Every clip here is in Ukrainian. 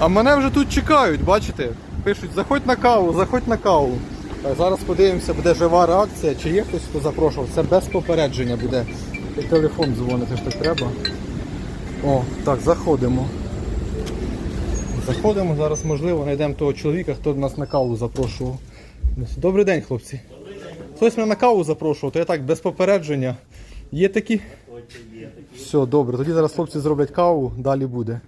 А мене вже тут чекають, бачите? Пишуть, заходь на каву, заходь на каву. Так, зараз подивимося, буде жива реакція, чи є хтось, хто запрошував. Це без попередження буде. І телефон дзвонити ж так треба. О, так, заходимо. Заходимо, зараз можливо знайдемо того чоловіка, хто нас на каву запрошував. Добрий день, хлопці. Хтось мене на каву запрошував, то я так без попередження. Є такі? Все, добре. Тоді зараз хлопці зроблять каву, далі буде.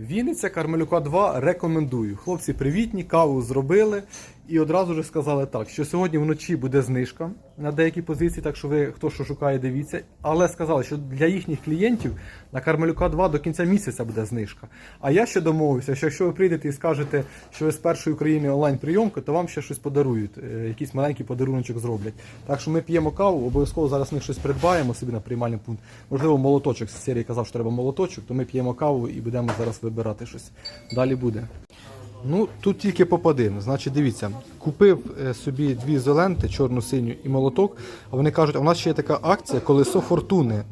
Вінниця Кармелюка 2 рекомендую. Хлопці привітні, каву зробили і одразу ж сказали так, що сьогодні вночі буде знижка на деякі позиції, так що ви хто що шукає, дивіться. Але сказали, що для їхніх клієнтів на Кармелюка 2 до кінця місяця буде знижка. А я ще домовився, що якщо ви прийдете і скажете, що ви з першої України онлайн прийомки, то вам ще щось подарують, е, якийсь маленький подаруночок зроблять. Так що ми п'ємо каву, обов'язково зараз ми щось придбаємо собі на приймальний пункт. Можливо, молоточок з серії казав, що треба молоточок, то ми п'ємо каву і будемо зараз вибирати щось. Далі буде. Ну, тут тільки попадин. Значить, дивіться, купив е, собі дві ізоленти, чорну синю і молоток. А вони кажуть, а у нас ще є така акція колесо фортуни.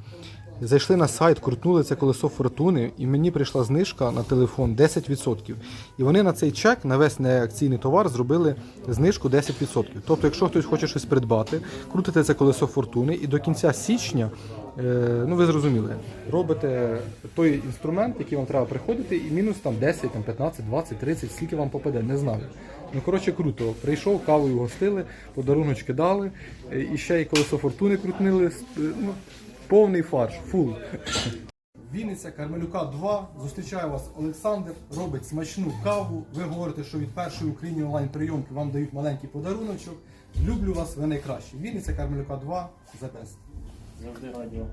Зайшли на сайт, крутнули це колесо фортуни, і мені прийшла знижка на телефон 10%. І вони на цей чек, на весь неакційний товар, зробили знижку 10%. Тобто, якщо хтось хоче щось придбати, крутите це колесо фортуни, і до кінця січня, ну ви зрозуміли, робите той інструмент, який вам треба приходити, і мінус там 10, там 15, 20, 30, скільки вам попаде, не знаю. Ну, коротше, круто. Прийшов, кавою гостили, подаруночки дали, е, і ще й колесо фортуни крутнили. е, Ну, повний фарш, фул. Вінниця Кармелюка 2. Зустрічає вас Олександр, робить смачну каву. Ви говорите, що від першої Україні онлайн прийомки вам дають маленький подаруночок. Люблю вас, ви найкращі. Вінниця Кармелюка 2 за best. Завжди радіо.